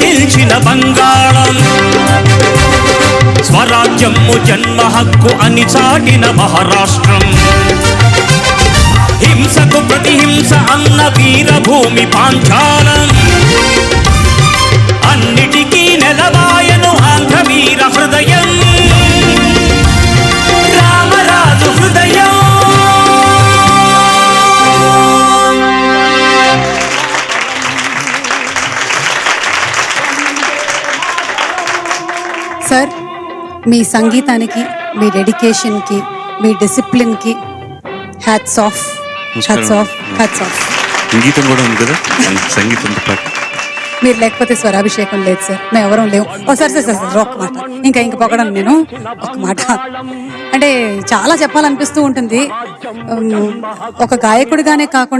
తెచ్చిన బంగాళం. స్వరాజ్యము జన్మ హక్కు అని చాటిన మహారాష్ట్రం. హింసకు ప్రతిహింస అన్న వీరభూమి పాంచాలం. సార్ మీ సంగీతానికి మీ డెడికేషన్కి మీ డిసిప్లిన్కి hats off hats off hats off సంగీతం కూడా ఉంది కదా? సంగీతంతో పాటు. మీరు లేకపోతే స్వరాభిషేకం లేదు సార్. మేము ఎవరం లేవు. ఓ సార్ సార్ సార్ ఒక మాట. ఇంకా ఇంక పొగడం నేను. ఒక మాట. అంటే చాలా చెప్పాలనిపిస్తూ ఉంటుంది. ఒక గాయకుడిగానే కాకుండా